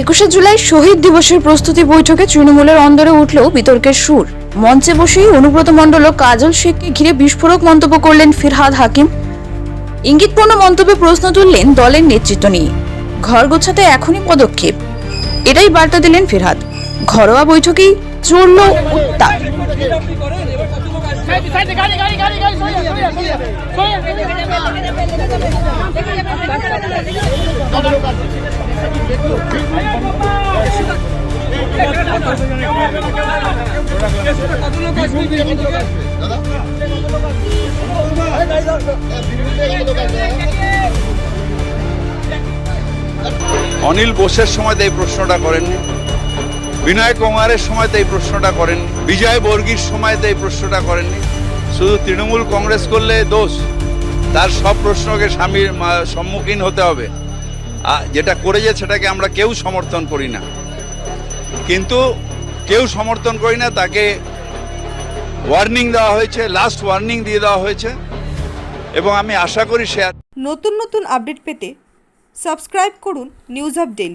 একুশে জুলাই শহীদ দিবসের প্রস্তুতি বৈঠকে তৃণমূলের অন্দরে উঠলেও বিতর্কের সুর। মঞ্চে বসেই অনুব্রত মণ্ডল কাজল শেখকে ঘিরে বিস্ফোরক মন্তব্য করলেন ফিরহাদ হাকিম। ইঙ্গিতপূর্ণ মন্তব্যে প্রশ্ন তুললেন দলের নেতৃত্ব নিয়ে। ঘর গোছাতে এখনই পদক্ষেপ। এটাই বার্তা দিলেন ফিরহাদ। ঘরোয়া বৈঠকেই চড়ল উত্তাপ। অনিল বোসের সময় এই প্রশ্নটা করেননি। বিনয় কুমারের সময় এই প্রশ্নটা করেননি। বিজয় বর্গীর সময় এই প্রশ্নটা করেননি। শুধু তৃণমূল কংগ্রেস করলে দোষ। তার সব প্রশ্নকে স্বামীর সম্মুখীন হতে হবে। যেটা করেছে সেটাকে আমরা কেউ সমর্থন করি না। কিন্তু কেউ সমর্থন করি না, তাকে ওয়ার্নিং দেওয়া হয়েছে লাস্ট ওয়ার্নিং দিয়ে দেওয়া হয়েছে, এবং আমি আশা করি সে নতুন নতুন আপডেট পেতে সাবস্ক্রাইব করুন নিউজ আপ ডেলি